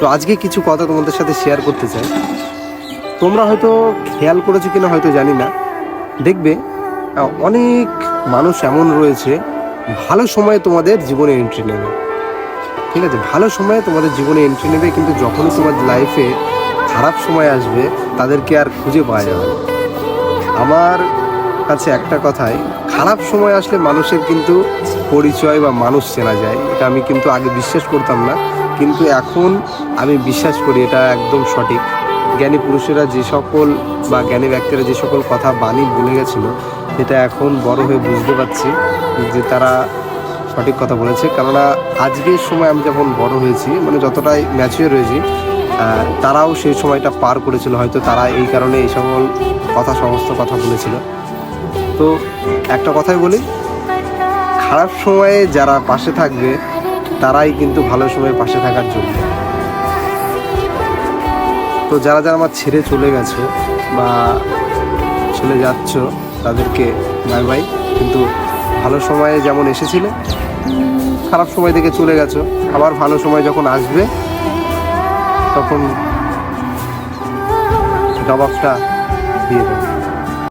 তো আজকে কিছু কথা তোমাদের সাথে শেয়ার করতে চাই। তোমরা হয়তো খেয়াল করেছ কিনা, হয়তো জানি না। দেখবে অনেক মানুষ এমন রয়েছে, ভালো সময়ে তোমাদের জীবনে এন্ট্রি নেবে। ঠিক আছে? ভালো সময়ে তোমাদের জীবনে এন্ট্রি নেবে, কিন্তু যখনই তোমার লাইফে খারাপ সময় আসবে, তাদেরকে আর খুঁজে পাওয়া যাবে। আমার কাছে একটা কথাই, খারাপ সময় আসলে মানুষের কিন্তু পরিচয় বা মানুষ চেনা যায়। এটা আমি কিন্তু আগে বিশ্বাস করতাম না, কিন্তু এখন আমি বিশ্বাস করি এটা একদম সঠিক। জ্ঞানী পুরুষেরা যে সকল বা জ্ঞানী ব্যক্তিরা যে সকল কথা বাণী বলে গেছিল, সেটা এখন বড় হয়ে বুঝতে পারছি যে তারা সঠিক কথা বলেছে। কেননা আজকের সময় আমি যখন বড় হয়েছি মানে যতটাই ম্যাচিওর হয়েছি তারাও সেই সময়টা পার করেছিল। হয়তো তারা এই কারণে এই সকল কথা, সমস্ত কথা বলেছিল। তো একটা কথাই বলি, খারাপ সময়ে যারা পাশে থাকবে, তারাই কিন্তু ভালো সময়ে পাশে থাকার জন্য। তো যারা যারা আমার ছেড়ে চলে গেছো বা চলে যাচ্ছ, তাদেরকে বাই বাই কিন্তু ভালো সময়ে যেমন এসেছিলে, খারাপ সময় থেকে চলে গেছো, আবার ভালো সময় যখন আসবে, তখন জবাবটা দিয়ে দেবে।